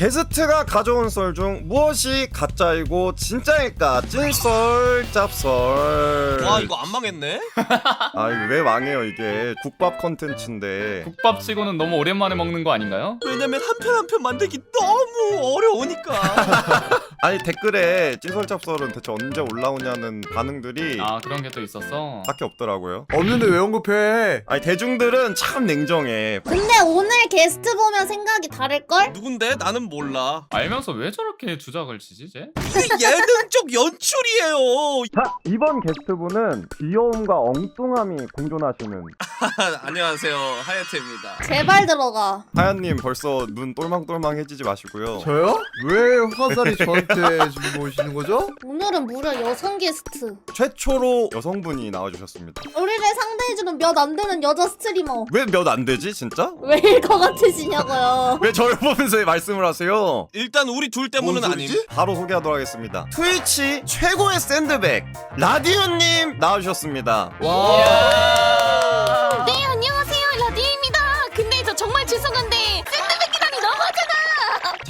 게스트가 가져온 썰 중 무엇이 가짜이고 진짜일까? 찐썰, 짭썰. 와 이거 안 망했네? 아 이거 왜 망해요 이게 국밥 컨텐츠인데. 국밥치고는 너무 오랜만에 먹는 거 아닌가요? 왜냐면 한 편 한 편 만들기 너무 어려우니까 아니 댓글에 짭썰은 대체 언제 올라오냐는 반응들이 아 그런 게 또 있었어. 밖에 없더라고요. 없는데 왜 언급해? 아니 대중들은 참 냉정해. 근데 오늘 게스트 보면 생각이 다를걸? 누군데? 나는 몰라 알면서 왜 저렇게 주작을 치지 쟤? 이게 예능적 연출이에요 자 이번 게스트분은 귀여움과 엉뚱함이 공존하시는 안녕하세요 하야트입니다 제발 들어가. 하연님 벌써 눈 똘망똘망해지지 마시고요. 저요? 왜 화살이 저한테 지금 오시는 거죠? 오늘은 무려 여성 게스트. 최초로 여성분이 나와주셨습니다. 우리를 상대해주는 몇 안 되는 여자 스트리머. 왜 몇 안 되지 진짜? 왜일 것 같으시냐고요. 왜 저를 보면서 말씀을 하세요? 일단 우리 둘 때문은 뭔 아님 소리지? 바로 소개하도록 하겠습니다. 트위치 최고의 샌드백 라디오님 나와주셨습니다. 와.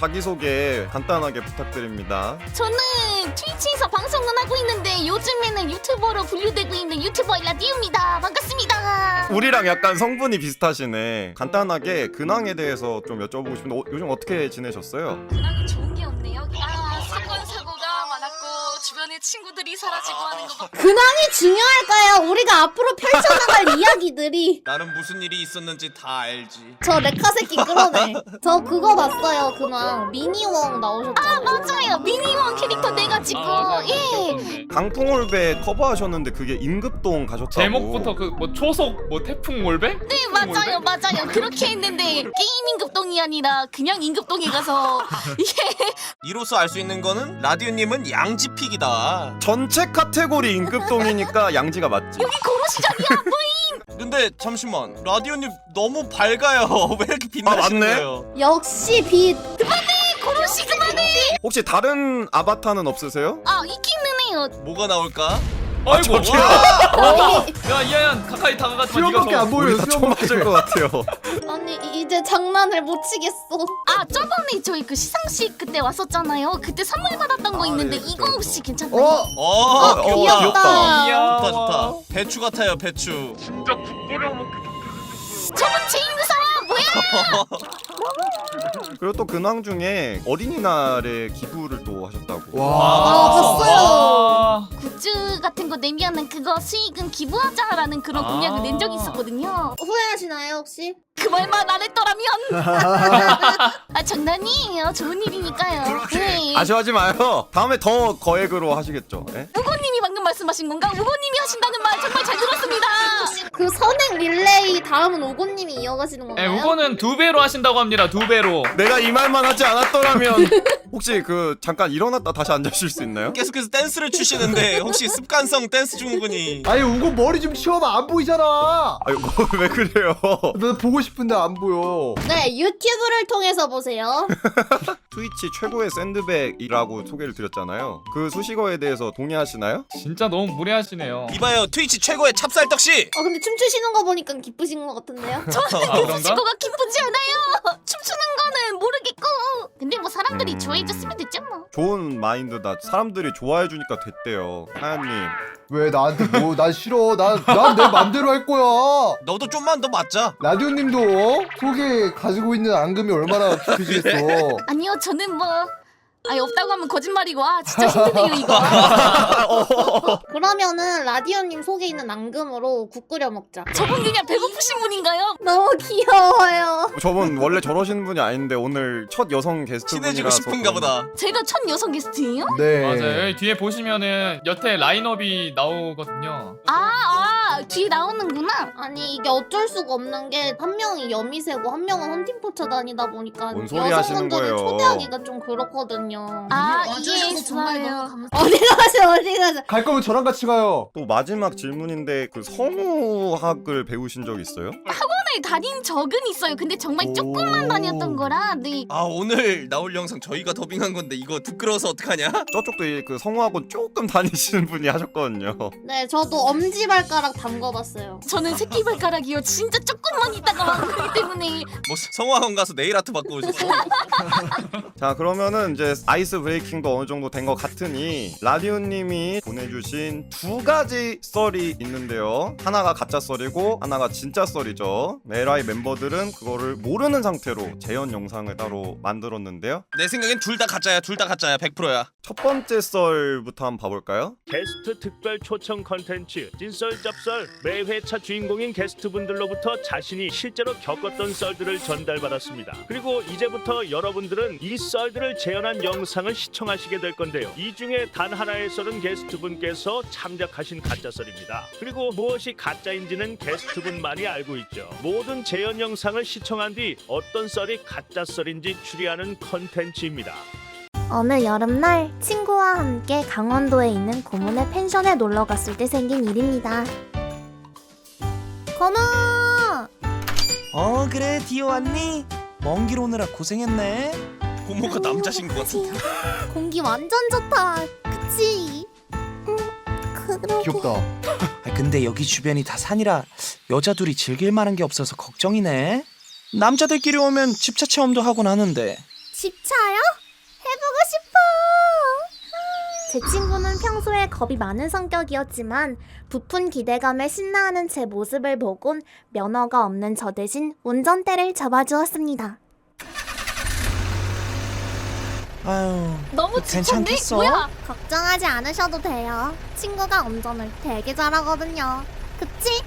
자기소개 간단하게 부탁드립니다. 저는 트위치에서 방송은 하고 있는데 요즘에는 유튜버로 분류되고 있는 유튜버 라디오입니다 반갑습니다 우리랑 약간 성분이 비슷하시네. 간단하게 근황에 대해서 좀 여쭤보고 싶은데 어, 요즘 어떻게 지내셨어요? 근황은 좋은 게 없네요 아 주변에 친구들이 사라지고 하는 거 봐. 근황이 중요할까요? 우리가 앞으로 펼쳐나갈 이야기들이. 나는 무슨 일이 있었는지 다 알지 저 레카 새끼 끌어내. 저 그거 봤어요, 근황. 미니웡 나오셨잖아요. 맞아요 미니몬 캐릭터 내가지고 아, 예 강풍올배 커버하셨는데 그게 임급동 가셨다고. 제목부터 그 뭐 초속 뭐 태풍 몰배? 네 맞아요 맞아요 그렇게 했는데 게임 임급동이 아니라 그냥 임급동에 가서 이게 이로써 알 수 있는 거는 라디오님은 양지픽이다 전체 카테고리 임급동이니까 양지가 맞지. 고로시장이야 근데 잠시만 라디오님 너무 밝아요 왜 이렇게 아, 빛나시는 맞네. 거예요 역시 빛. 고로시 그만해 혹시 다른 아바타는 없으세요? 아 있기는 해요 뭐가 나올까? 아이고 저기요. 와! 야 이하연 가까이 다가가지 마 수영밖에 네가 안 더. 보여요. 우리 다 수영밖에. 쳐맞을 것 같아요. 아니, 이- 이제 장난을 못 치겠어. 아 저번에 저희 그 시상식 그때 왔었잖아요 그때 선물 받았던 거 아, 있는데 예, 이거 그쵸, 혹시 괜찮나요? 어? 어, 어, 귀엽다 귀엽다. 귀여워. 좋다 좋다 배추 같아요 배추 저분 뭐야 그리고 또 근황 중에 어린이날에 기부를 또 하셨다고. 와. 아, 봤어요. 와. 굿즈 같은 거 내면은 그거 수익은 기부하자라는 그런 아. 공약을 낸 적이 있었거든요 후회하시나요, 혹시? 그 말만 안 했더라면 아 장난이에요 좋은 일이니까요 네. 아쉬워하지 마요. 다음에 더 거액으로 하시겠죠. 예? 우고님이 방금 말씀하신 건가? 우고님이 하신다는 말 정말 잘 들었습니다 그 선행 릴레이 다음은 오고님이 이어가시는 예, 건가요? 우거는 두 배로 하신다고 합니다. 두 배로. 내가 이 말만 하지 않았더라면 혹시 그 잠깐 일어났다 다시 앉으실 수 있나요? 계속해서 댄스를 추시는데 혹시 습관성 댄스 중군이 아니 우고 머리 좀 치워봐 안 보이잖아. 아유 뭐왜 그래요? 나 보고 싶은데 안 보여. 네, 유튜브를 통해서 보세요. 트위치 최고의 샌드백이라고 소개를 드렸잖아요. 그 수식어에 대해서 동의하시나요? 진짜 너무 무례하시네요. 이봐요 트위치 최고의 찹쌀떡씨 어, 근데 춤추시는 거 보니까 기쁘신 것 같은데요? 아, 그런가? 친구가 기쁘지 않아요 춤추는 거는 모르겠고 근데 뭐 사람들이 음. 좋아해줬으면 됐죠 뭐 좋은 마인드다. 사람들이 좋아해 주니까 됐대요. 하연님. 왜 나한테 뭐 난 싫어. 난난 내 맘대로 할 거야. 너도 좀만 더 맞자 라디오님도 어? 속에 가지고 있는 앙금이 얼마나 깊으시겠어. 아니요 저는 뭐 아니 없다고 하면 거짓말이고 아 진짜 힘드네요 이거 그러면은 라디오님 속에 있는 앙금으로 국 끓여 먹자. 저분 그냥 배고프신 분인가요? 너무 귀여워요. 저분 원래 저러시는 분이 아닌데 오늘 첫 여성 게스트분이라서 친해지고 싶은가 보다 제가 첫 여성 게스트예요? 네. 맞아요. 여기 뒤에 보시면은 여태 라인업이 나오거든요. 아, 아 뒤에 나오는구나 아니 이게 어쩔 수가 없는 게 한 명이 여미새고 한 명은 헌팅포차 다니다 보니까 뭔 소리 하시는 여성분들을 거예요? 초대하기가 좀 그렇거든요. 아 이해했어요 어디 가세요 어디 가세요? 갈 거면 저랑 같이 가요. 또 마지막 질문인데 그 성우학을 배우신 적 있어요? 다닌 적은 있어요. 근데 정말 조금만 오. 다녔던 거라. 네. 아 오늘 나올 영상 저희가 더빙한 건데 이거 부끄러워서 어떡하냐? 저쪽도 이그 성우학원 조금 다니시는 분이 하셨거든요. 네, 저도 엄지 발가락 담궈봤어요. 저는 새끼 발가락이요. 진짜 조금만 있다가 왔기 때문에 뭐 성화원 가서 네일 아트 받고 오셨어? 자 그러면은 이제 아이스 브레이킹도 어느 정도 된 것 같으니 라디오님이 보내주신 두 가지 썰이 있는데요. 하나가 가짜 썰이고 하나가 진짜 썰이죠. LI 멤버들은 그거를 모르는 상태로 재현 영상을 따로 만들었는데요. 내 생각엔 둘 다 가짜야. 둘 다 가짜야. 100%야. 첫 번째 썰부터 한번 봐볼까요? 게스트 특별 초청 컨텐츠 찐썰 짭썰 매 회차 주인공인 게스트분들로부터 자신이 실제로 겪었던 썰들을 전달받았습니다. 그리고 이제부터 여러분들은 이 썰들을 재현한 영상을 시청하시게 될 건데요. 이 중에 단 하나의 썰은 게스트분께서 참작하신 가짜 썰입니다. 그리고 무엇이 가짜인지는 게스트분만이 알고 있죠. 모든 재현 영상을 시청한 뒤 어떤 썰이 가짜 썰인지 추리하는 컨텐츠입니다. 어느 여름날 친구와 함께 강원도에 있는 고문의 펜션에 놀러 갔을 때 생긴 일입니다. 건우! 어 그래 디오 왔니? 먼 길 오느라 고생했네 고모가 남자신 것 같은데. 공기 완전 좋다. 그치? 응, 그러게. 귀엽다. 아, 근데 여기 주변이 다 산이라 여자 둘이 즐길 만한 게 없어서 걱정이네 남자들끼리 오면 집차 체험도 하곤 하는데 집차요? 해보고 싶어. 제 친구는 평소에 겁이 많은 성격이었지만 부푼 기대감에 신나하는 제 모습을 보곤 면허가 없는 저 대신 운전대를 잡아주었습니다. 아유 너무 그 지쳤네. 괜찮겠어? 뭐야? 걱정하지 않으셔도 돼요. 친구가 운전을 되게 잘하거든요. 그치?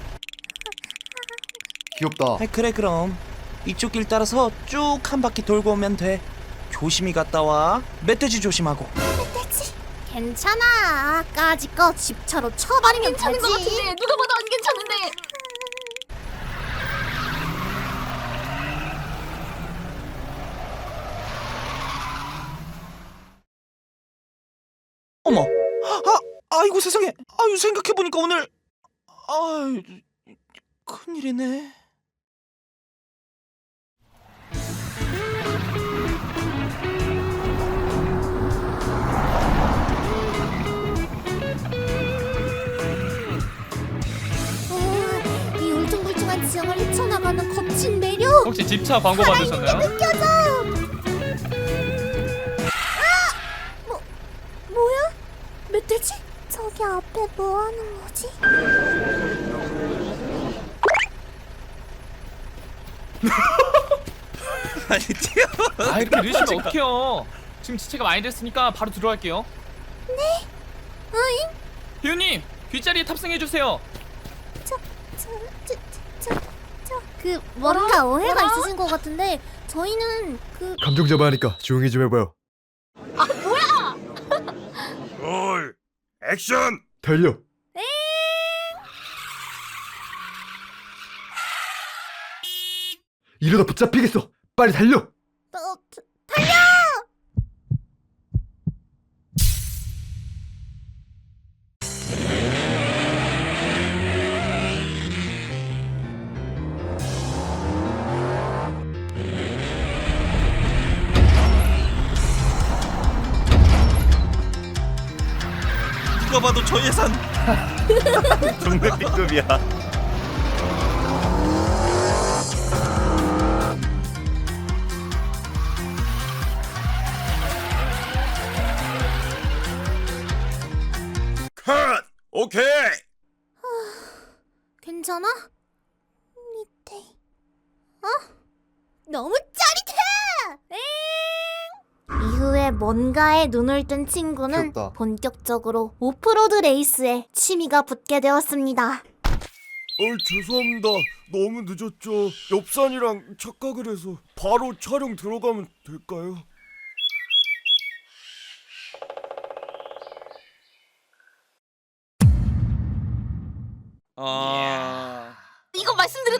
귀엽다. 아, 그래 그럼 이쪽 길 따라서 쭉 한 바퀴 돌고 오면 돼 조심히 갔다 와 멧돼지 조심하고 괜찮아. 아까지 거 집차로 쳐버리면 괜찮은 것 되지. 같은데 누가 봐도 안 괜찮은데. 어머 아 아이고 세상에 아유 생각해 보니까 오늘 아유 큰일이네 어, 이 울퉁불퉁한 지형을 헤쳐나가는 거친 매력. 혹시 집차 광고 받으셨나요? 느껴져. 아! 뭐 뭐야? 멧돼지? 저기 앞에 뭐 하는 거지? 아니 티어. 아 이렇게 늦으면 어떡해요 지금 지체가 많이 됐으니까 바로 들어갈게요 네 어잉 배우님 뒷자리에 탑승해주세요 저저 저 그 뭔가 오해가 있으신 것 같은데 저희는 그 감정 잡아하니까 조용히 좀 해봐요. 액션! 달려. 이러다 붙잡히겠어. 빨리 달려. 어, 누 가 봐도 저 예산. 동네 B급이야. 컷! 오케이! 괜찮아? 밑에 어? 너무 짜릿해! 이 후에 뭔가에 눈을 뜬 친구는 귀엽다. 본격적으로 오프로드 레이스에 취미가 붙게 되었습니다. 어 죄송합니다. 너무 늦었죠. 옆산이랑 착각을 해서 바로 촬영 들어가면 될까요? 아.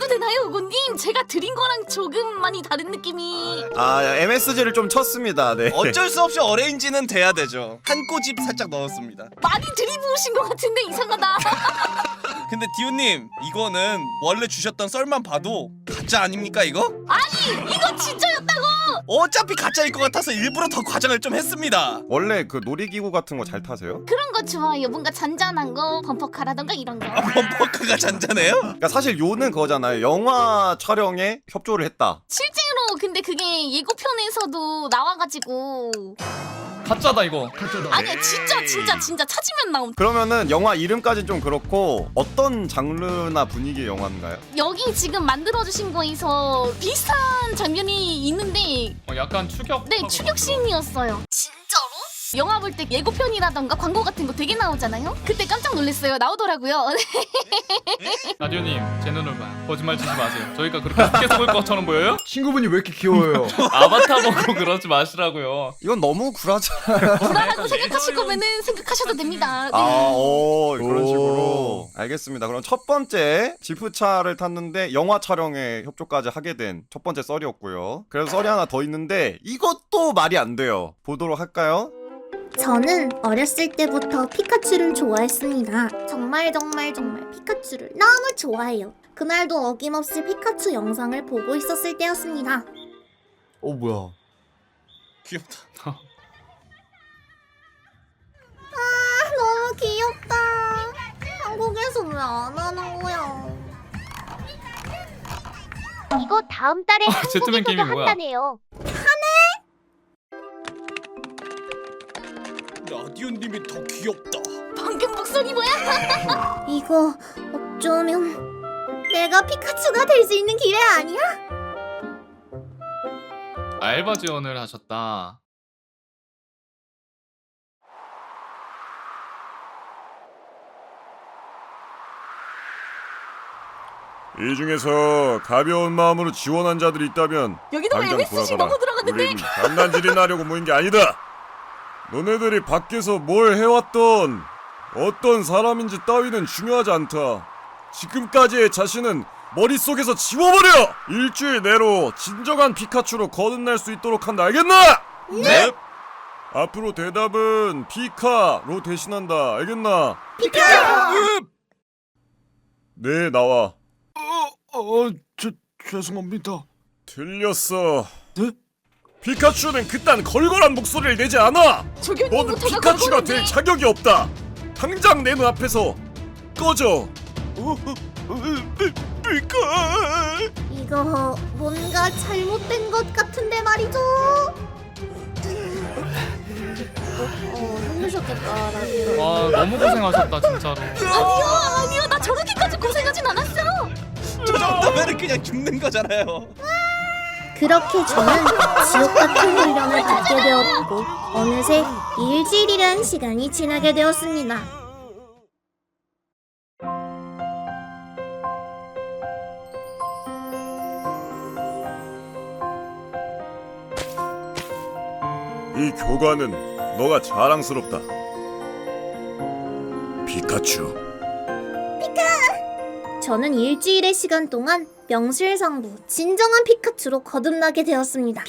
말씀드려도 되나요, 우고님? 제가 드린 거랑 조금 많이 다른 느낌이. 아 MSG를 좀 쳤습니다. 네. 어쩔 수 없이 어레인지는 돼야 되죠. 한 꼬집 살짝 넣었습니다. 많이 들이부으신 것 같은데 이상하다. 근데 디우님 이거는 원래 주셨던 썰만 봐도 가짜 아닙니까 이거? 아니 이거 진짜였다고. 어차피 가짜일 것 같아서 일부러 더 과장을 좀 했습니다. 원래 그 놀이기구 같은 거 잘 타세요? 그런 거 좋아요. 뭔가 잔잔한 거, 범퍼카라던가 이런 거. 아, 범퍼카가 잔잔해요? 그러니까 사실 요는 그거잖아요. 영화 촬영에 협조를 했다. 실제로 근데 그게 예고편에서도 나와가지고 가짜다 이거. 아니야 진짜 진짜 진짜 찾으면 나옴. 그러면은 영화 이름까지 좀 그렇고 어떤 장르나 분위기의 영화인가요? 여기 지금 만들어주신 거에서 비슷한 장면이 있는데 어, 약간 추격. 네 추격신이었어요. 영화 볼 때 예고편이라던가 광고 같은 거 되게 나오잖아요. 그때 깜짝 놀랐어요. 나오더라고요. 라디오님 제 눈을 봐요. 거짓말 치지 마세요. 저희가 그렇게 쉽게 속을 것처럼 보여요? 친구분이 왜 이렇게 귀여워요? 아바타 보고 그러지 마시라고요. 이건 너무 굴하잖아. 불안하고 생각하실 거면은 생각하셔도 됩니다. 네. 아, 오, 그런 오. 식으로. 알겠습니다. 그럼 첫 번째 지프차를 탔는데 영화 촬영에 협조까지 하게 된 첫 번째 썰이었고요. 그래서 썰이 하나 더 있는데 이것도 말이 안 돼요. 보도록 할까요? 저는 어렸을 때부터 피카츄를 좋아했습니다. 정말 정말 정말 피카츄를 너무 좋아해요. 그날도 어김없이 피카츄 영상을 보고 있었을 때였습니다. 어 뭐야? 귀엽다. 너무 귀엽다. 한국에서 왜 안 하는 거야? 이거 다음 달에 아, 제트맨 게임이 뭐야? 한다네요. 라디오님이 더 귀엽다. 방금 목소리 뭐야? 이거 어쩌면 내가 피카츄가 될 수 있는 기회 아니야? 알바 지원을 하셨다. 이 중에서 가벼운 마음으로 지원한 자들이 있다면 여기도 당장 MSG 돌아가라. 너무 들어갔는데? 우린 장난질이나 하려고 모인 게 아니다. 너네들이 밖에서 뭘 해왔던 어떤 사람인지 따위는 중요하지 않다. 지금까지의 자신은 머릿속에서 지워버려! 일주일 내로 진정한 피카츄로 거듭날 수 있도록 한다. 알겠나? 네. 앞으로 대답은 피카로 대신한다. 알겠나? 피카! 네, 나와. 어, 저 죄송합니다. 틀렸어. 피카츄는 그딴 걸걸한 목소리를 내지 않아. 너는 조교님부터가 피카츄가 걸거는데. 될 자격이 없다. 당장 내 눈앞에서 꺼져. 피카. 이거 뭔가 잘못된 것 같은데 말이죠. 어, 힘드셨겠다, 라디오. 와 너무 고생하셨다 진짜로. 아니요 아니요 나 저렇게까지 고생하진 않았어. 저 정도면은 그냥 죽는 거잖아요. 그렇게 저는 지옥 같은 훈련을 받게 되었고 어느새 일주일이란 시간이 지나게 되었습니다. 이 교관은 너가 자랑스럽다. 피카츄. 저는 일주일의 시간 동안 명실상부 진정한 피카츄로 거듭나게 되었습니다.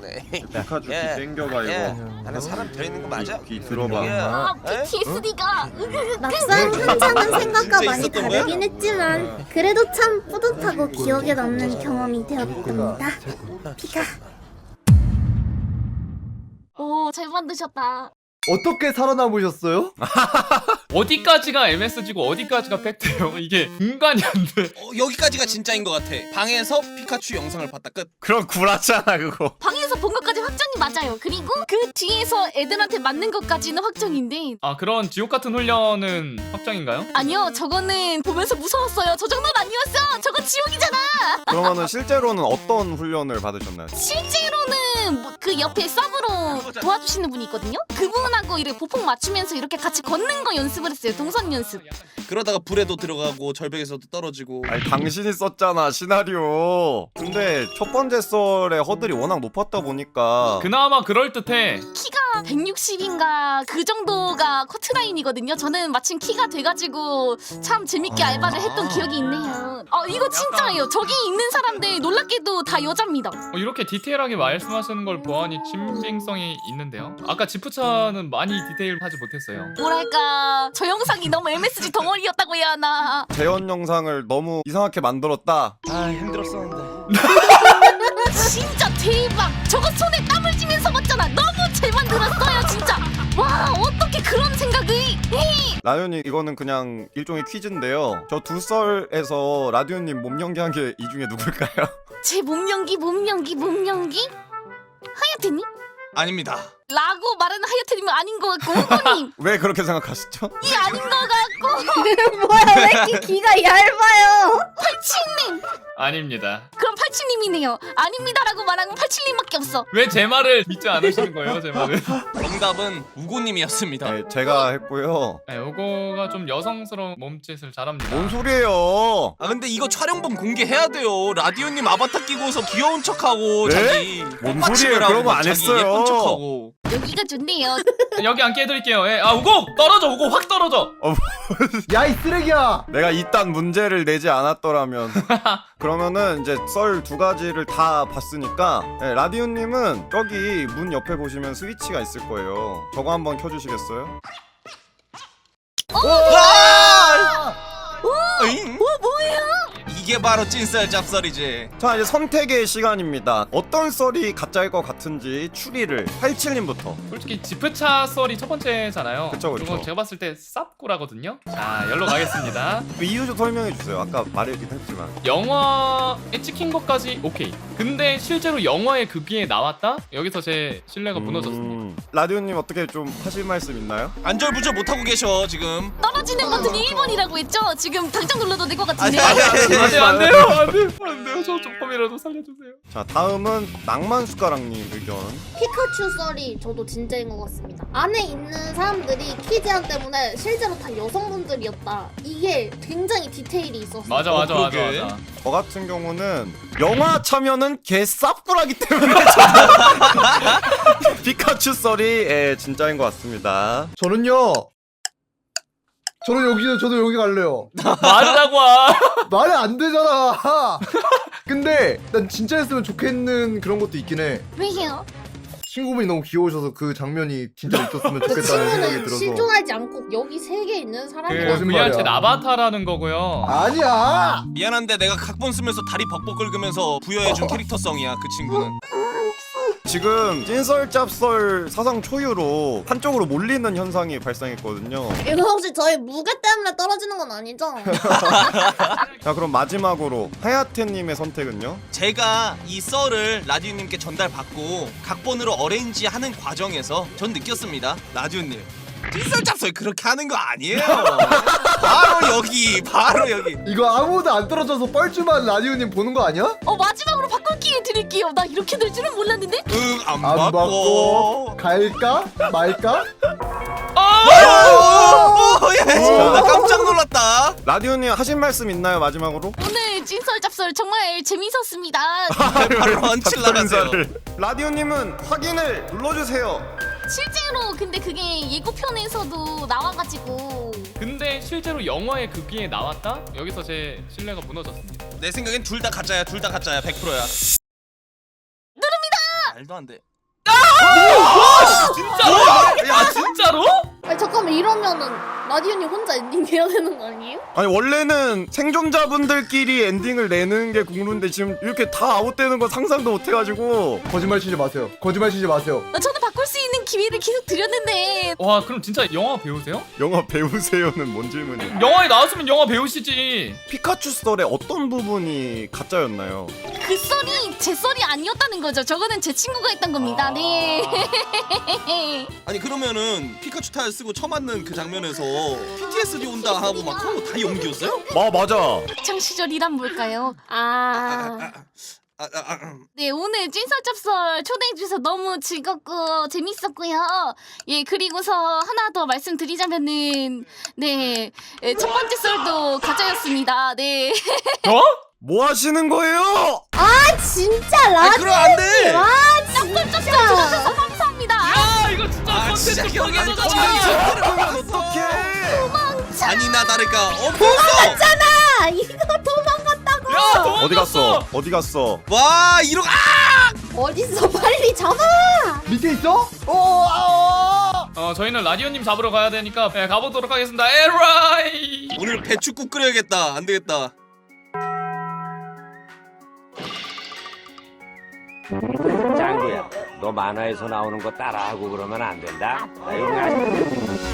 네. 피카츄 귀 예. 땡겨봐 예. 이거. 안에 사람 들어있는 거 맞아? 귀, 귀 들어봐. 예. 아 에? PTSD가 막상 한창은 생각과 많이 있었던 거야? 다르긴 했지만 그래도 참 뿌듯하고 기억에 남는 경험이 되었답니다. 피카. 오 잘 만드셨다. 어떻게 살아남으셨어요? 어디까지가 MSG고 어디까지가 팩트예요? 이게 분간이 안 돼. 어, 여기까지가 진짜인 것 같아. 방에서 피카츄 영상을 봤다 끝. 그럼 굴하잖아 그거. 방에서 본 것까지 확정이 맞아요. 그리고 그 뒤에서 애들한테 맞는 것까지는 확정인데 아 그런 지옥 같은 훈련은 확정인가요? 아니요 저거는 보면서 무서웠어요. 저 정도는 아니었어. 저거 지옥이잖아. 그러면은 실제로는 어떤 훈련을 받으셨나요? 실제로는 저는 뭐 그 옆에 서브로 도와주시는 분이 있거든요. 그분하고 이렇게 보폭 맞추면서 이렇게 같이 걷는 거 연습을 했어요. 동선 연습. 그러다가 불에도 들어가고 절벽에서도 떨어지고 아니 당신이 썼잖아 시나리오 근데 첫 번째 썰의 허들이 워낙 높았다 보니까 그나마 그럴 듯해. 키가 160인가 그 정도가 커트라인이거든요. 저는 마침 키가 돼가지고 참 재밌게 알바를 했던 기억이 있네요. 어 이거 진짜예요. 저기 있는 사람들 놀랍게도 다 여자입니다. 어, 이렇게 디테일하게 말씀하시 는 걸 보아하니 신빙성이 있는데요. 아까 지프차는 많이 디테일하지 못했어요. 뭐랄까 저 영상이 너무 MSG 덩어리였다고 해야 하나. 재현 영상을 너무 이상하게 만들었다 아 힘들었었는데. 진짜 대박. 저거 손에 땀을 쥐면서 봤잖아. 너무 잘 만들었어요 진짜. 와 어떻게 그런 생각을? 에이. 라디오님 이거는 그냥 일종의 퀴즈인데요 저 두 썰에서 라디오님 몸 연기한 게 이 중에 누굴까요? 제 몸 연기 몸 연기 몸 연기? 하야테님? 아닙니다 라고 말하는 하야테님은 아닌 것 같고 호구님 왜 그렇게 생각하시죠? 이 아닌 것 같고 뭐야 왜 이렇게 귀가 얇아요? 팔칠님 아닙니다. 그럼 팔칠님이네요 아닙니다라고 말하는 팔칠님밖에 없어 왜 제 말을 믿지 않으시는 거예요, 제 말을? 정답은 우고님이었습니다 네, 제가 했고요 네, 요거가 좀 여성스러운 몸짓을 잘합니다. 뭔 소리예요 아 근데 이거 촬영본 공개해야 돼요 라디오님 아바타 끼고서 귀여운 척하고 네? 자기 뭔 소리예요? 하고 그런 거안 자기 했어요. 예쁜 척하고 여기가 좋네요 여기 앉게 해드릴게요. 예. 아 우고 떨어져, 우고 확 떨어져. 야 이 쓰레기야 내가 이딴 문제를 내지 않았더라면 그러면은 이제 썰 두 가지를 다 봤으니까 네, 라디오님은 저기 문 옆에 보시면 스위치가 있을 거예요. 저거 한번 켜주시겠어요? 어잉? 이게 바로 찐쌀 짭쌀이지 자 이제 선택의 시간입니다 어떤 썰이 가짜일 것 같은지 추리를 87님부터 솔직히 지프차 썰이 첫 번째잖아요. 그쵸, 그쵸. 이거 제가 봤을 때 쌉구라거든요. 자, 열로 가겠습니다. 그 이유 좀 설명해 주세요 아까 말했긴 했지만 영화에 찍힌 것까지 오케이. 근데 실제로 영화의 극기에 나왔다? 여기서 제 신뢰가 무너졌습니다. 음, 라디오님 어떻게 좀 하실 말씀 있나요? 안절부절 못하고 계셔 지금 떨어지는 버튼이 1번이라고 했죠? 지금 당장 눌러도 될 것 같은데 아니, 아니, 아니. 안 돼요, 안 돼요, 안 돼요, 안 돼요. 저 조금이라도 살려주세요. 자 다음은 낭만 숟가락님 의견 피카츄 썰이 저도 진짜인 것 같습니다. 안에 있는 사람들이 키 제한 때문에 실제로 다 여성분들이었다. 이게 굉장히 디테일이 있었어요. 맞아, 맞아, 어, 맞아, 그러게. 맞아. 저 같은 경우는 영화 참여는 개 쌉구라기 때문에 저는 피카츄 썰이 예, 진짜인 것 같습니다. 저는요 저는 여기 저도 여기 갈래요 말하고 와. 말이 안 되잖아 근데 난 진짜 했으면 좋겠는 그런 것도 있긴 해 왜요? 친구분이 너무 귀여우셔서 그 장면이 진짜 있었으면 그 좋겠다는 생각이 친구는 들어서 실존하지 않고 여기 세계에 있는 그 사람이 거짓말이야. VR챗 아바타라는 거고요. 아니야 미안한데 내가 각본 쓰면서 다리 벅벅 긁으면서 부여해준 캐릭터성이야 그 친구는 지금 찐썰 짭썰 사상 초유로 한쪽으로 몰리는 현상이 발생했거든요. 이거 혹시 저희 무게 때문에 떨어지는 건 아니죠? 자 그럼 마지막으로 하야테님의 선택은요? 제가 이 썰을 라디오님께 전달받고 각본으로 어레인지 하는 과정에서 전 느꼈습니다 라디오님 찐썰짭썰 그렇게 하는 거 아니에요 바로 여기 바로 여기 이거 아무도 안 떨어져서 뻘쭘한 라디오님 보는 거 아니야? 어 마지막으로 바 드릴게요. 나 이렇게 될 줄은 몰랐는데? 응안 안 받고 받고 갈까? 말까? 오, 야, 진짜 나 깜짝 놀랐다. 라디오님 하신 말씀 있나요 마지막으로? 오늘 찐썰짭썰 정말 재밌었습니다. 바로 얹힐 나가세요. 라디오님은 확인을 눌러주세요. 실제로 근데 그게 예고편에서도 나와가지고. 근데 실제로 영화의 극기에 나왔다? 여기서 제 신뢰가 무너졌습니다. 내 생각엔 둘 다 가짜야 둘 다 가짜야 100%야 누릅니다 말도 안 돼 진짜로? 야 진짜로? 아니 잠깐만 이러면은 라디오님 혼자 엔딩 해야 되는 거 아니에요? 아니 원래는 생존자분들끼리 엔딩을 내는 게 국룰인데 지금 이렇게 다 아웃되는 거 상상도 못해가지고 거짓말 치지 마세요 거짓말 치지 마세요 어, 저는 바꿀 수 있는 기회를 계속 드렸는데 와 그럼 진짜 영화 배우세요? 영화 배우세요는 뭔 질문이에요? 영화에 나왔으면 영화 배우시지. 피카츄 썰의 어떤 부분이 가짜였나요? 그 썰이 제 썰이 아니었다는 거죠 저거는 제 친구가 했던 겁니다 네 아니 그러면은 피카츄 타일 쓰고 처음 맞는 그 장면에서 PTSD 온다 하고 막 그런 거 다 연기였어요? 아 맞아 학창 시절이란 뭘까요? 아 아, 아, 아, 네 오늘 찐썰짭썰 초대해 주셔서 너무 즐겁고 재밌었고요. 예 그리고서 하나 더 말씀드리자면은 네첫 번째 썰도 가짜였습니다. 네. 어? 뭐 하시는 거예요? 아 진짜 아 라디오 그럼 안 돼. 짭짤짭짤 주셔서 감사합니다. 야 이거 진짜 아 진짜 컨텐츠 아니 불가능하잖아. 그러면 어떡해? 아니나 다를까 없어. 아 이거 도망갔 야 도망갔어. 어디 갔어? 어디 갔어? 와 이러 아! 어딨어 빨리 잡아 밑에 있어? 어, 아, 어 저희는 라디오님 잡으러 가야 되니까 예, 가보도록 하겠습니다. 에라이. 오늘 배추국 끓여야겠다. 안 되겠다. 짱구야, 너 만화에서 나오는 거 따라하고 그러면 안 된다. 나 여기 아직